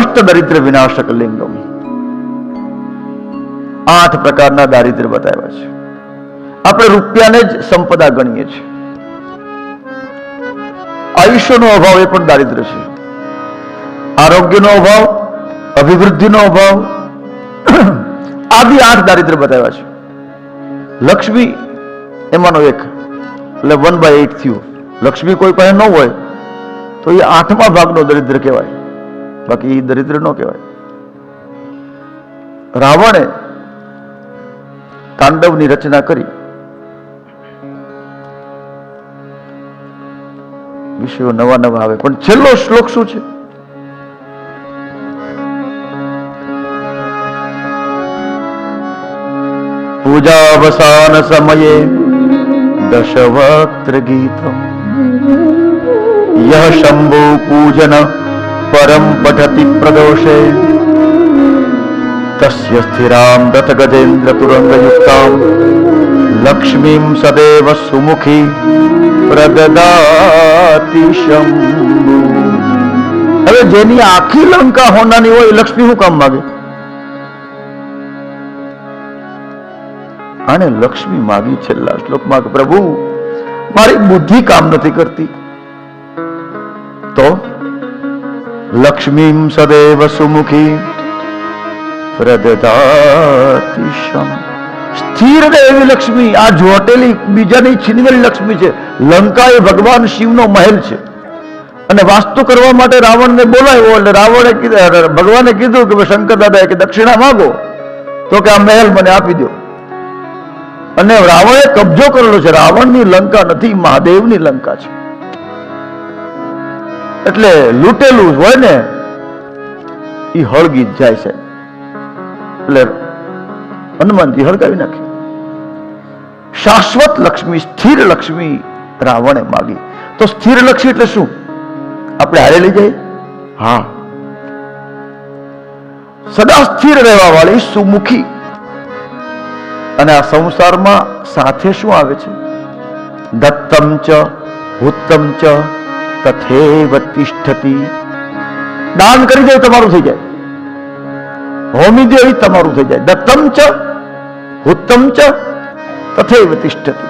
અષ્ટ દરિદ્ર વિનાશક લિંગમ આઠ પ્રકારના દારિદ્ર્ય બતાવ્યા છે આપણે રૂપિયાને જ સંપદા ગણીએ છીએ આયુષ્યનો અભાવ એ પણ દારિદ્ર્ય છે આરોગ્યનો અભાવ અભિવૃદ્ધિનો અભાવ આદિ આઠ દારિદ્ર્ય બતાવ્યા છે લક્ષ્મી એમાંનો એક એટલે વન બાય એટ થયું લક્ષ્મી કોઈ પાસે ન હોય તો એ આઠમા ભાગનો દરિદ્ર કહેવાય બાકી દરિદ્ર ન કહેવાય. રાવણે તાંડવની રચના કરી. વિષયો નવા નવા આવે. પણ છેલ્લો શ્લોક શું છે? પૂજા અવસાન સમયે દશવક્ત્ર ગીતમ. યહ શંભુ પૂજન પ્રદોષે તસ્ય સ્થિરામ દત ગજેન્દ્ર તુરંગ યુક્તામ લક્ષ્મીમ સદેવ સુમુખી પ્રદદાતિ હવે જેની આખી લંકા હોનાની હોય લક્ષ્મી શું કામ માગે આને લક્ષ્મી માગી છેલ્લા શ્લોકમાં પ્રભુ મારી બુદ્ધિ કામ નથી કરતી તો લક્ષ્મીમ सदैव सुमुखी પ્રદદાતિ શમ સ્થિર એવી લક્ષ્મી આ જોટેલી બીજાની છીનવેલી લક્ષ્મી છે. લંકા એ ભગવાન શિવનો મહેલ છે. અને વાસ્તુ કરવા માટે રાવણને બોલાવ્યો એટલે રાવણે કીધું ભગવાને કીધું કે શંકર દાદા કે દક્ષિણા માગો. તો કે, આ મહેલ મને આપી દો અને રાવણે કબજો કરેલો છે. રાવણની લંકા નથી, મહાદેવની લંકા છે. એટલે લૂંટેલું હોય ને એ હળગી જાય છે. એટલે હનુમાનજી હળગાવી નાખે. શાશ્વત લક્ષ્મી સ્થિર લક્ષ્મી રાવણે માગી. તો સ્થિર લક્ષ્મી એટલે શું? આપણે હારે લઈ જઈએ? હા. સદા સ્થિર રહેવા વાળી સુમુખી. અને આ સંસારમાં સાથે શું આવે છે? દત્તમ ચ ઉત્તમ ચ તથેવ તિષ્ઠતિ દાન કરી દે તમારું થઈ જાય હોમી દેવી તમારું થઈ જાય દત્તમ ચ ઉત્તમ ચ તથેવ તિષ્ઠતિ